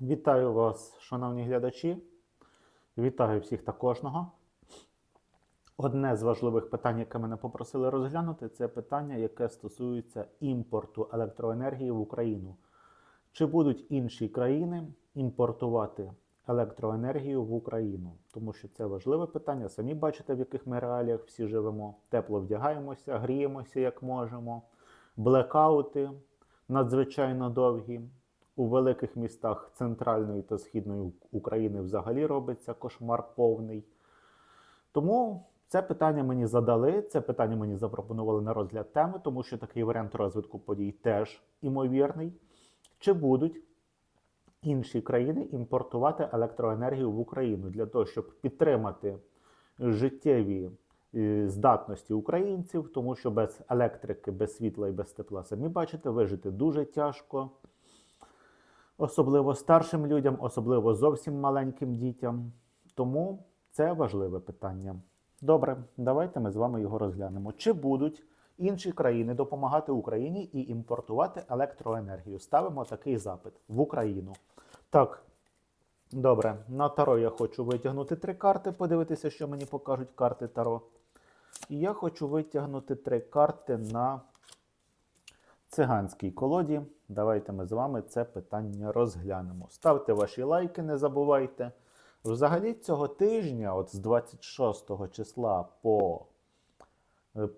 Вітаю вас, шановні глядачі. Вітаю всіх та кожного. Одне з важливих питань, яке мене попросили розглянути, це питання, яке стосується імпорту електроенергії в Україну. Чи будуть інші країни імпортувати електроенергію в Україну? Тому що це важливе питання. Самі бачите, в яких ми реаліях всі живемо. Тепло вдягаємося, гріємося як можемо. Блекаути надзвичайно довгі. У великих містах центральної та східної України взагалі робиться кошмар повний. Тому це питання мені задали, це питання мені запропонували на розгляд теми, тому що такий варіант розвитку подій теж імовірний. Чи будуть інші країни імпортувати електроенергію в Україну для того, щоб підтримати життєві е, здатності українців, тому що без електрики, без світла і без тепла, самі бачите, вижити дуже тяжко особливо старшим людям, особливо зовсім маленьким дітям. Тому це важливе питання. Добре, давайте ми з вами його розглянемо. Чи будуть інші країни допомагати Україні і імпортувати електроенергію? Ставимо такий запит в Україну. Так, добре, на Таро я хочу витягнути три карти, подивитися, що мені покажуть карти Таро. І я хочу витягнути три карти на циганській колоді. Давайте ми з вами це питання розглянемо. Ставте ваші лайки, не забувайте. Взагалі цього тижня, от з 26 числа по е,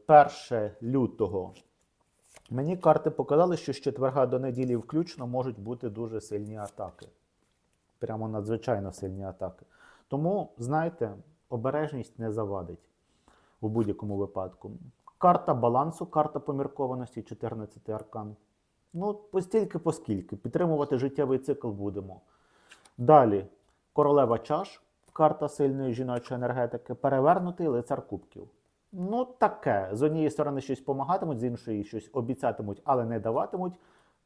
1 лютого, мені карти показали, що з четверга до неділі включно можуть бути дуже сильні атаки. Прямо надзвичайно сильні атаки. Тому, знаєте, обережність не завадить у будь-якому випадку. Карта балансу, карта поміркованості, 14 аркан. Ну, постільки поскільки. Підтримувати життєвий цикл будемо. Далі королева чаш, карта сильної жіночої енергетики, перевернутий лицар кубків. Ну, таке. З однієї сторони щось помагатимуть, з іншої щось обіцятимуть, але не даватимуть.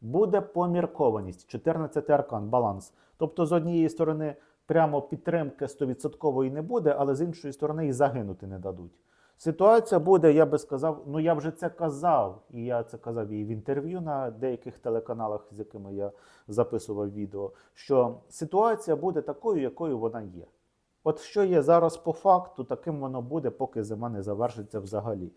Буде поміркованість, 14 аркан, баланс. Тобто, з однієї сторони, прямо підтримки 100% не буде, але з іншої сторони і загинути не дадуть. Ситуація буде, я би сказав, ну я вже це казав, і я це казав і в інтерв'ю на деяких телеканалах, з якими я записував відео, що ситуація буде такою, якою вона є. От що є зараз по факту, таким воно буде, поки зима не завершиться взагалі.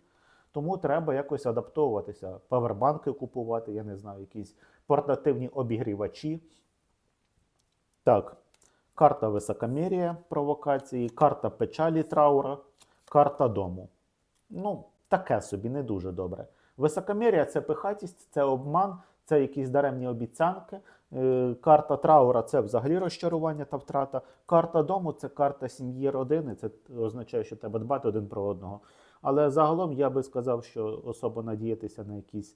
Тому треба якось адаптовуватися, павербанки купувати, я не знаю, якісь портативні обігрівачі. Так, карта високомір'я провокації, карта печалі траура, карта дому. Ну, таке собі не дуже добре. Високомір'я це пихатість, це обман, це якісь даремні обіцянки. Е, Карта траура це взагалі розчарування та втрата. Карта дому це карта сім'ї родини. Це означає, що треба дбати один про одного. Але загалом я би сказав, що особо надіятися на якісь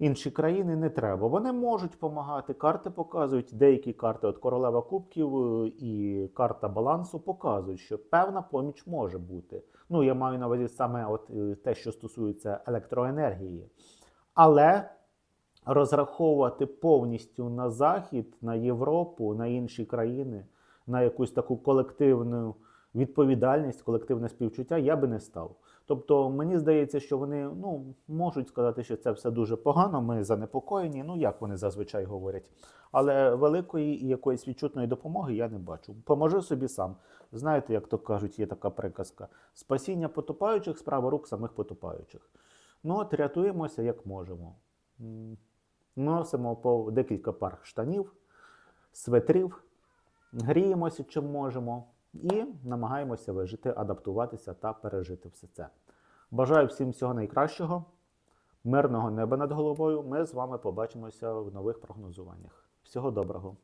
інші країни не треба. Вони можуть допомагати. Карти показують, деякі карти, от королева кубків е, і карта балансу показують, що певна поміч може бути. Ну, я маю на увазі саме от е, те, що стосується електроенергії. Але розраховувати повністю на Захід, на Європу, на інші країни, на якусь таку колективну відповідальність, колективне співчуття я би не став. Тобто мені здається, що вони ну, можуть сказати, що це все дуже погано, ми занепокоєні, ну як вони зазвичай говорять. Але великої і якоїсь відчутної допомоги я не бачу. Поможи собі сам. Знаєте, як то кажуть, є така приказка: спасіння потопаючих справа рук самих потопаючих. Ну от рятуємося як можемо. Носимо по декілька пар штанів, светрів, гріємося чим можемо і намагаємося вижити, адаптуватися та пережити все це. Бажаю всім всього найкращого, мирного неба над головою. Ми з вами побачимося в нових прогнозуваннях. Всього доброго!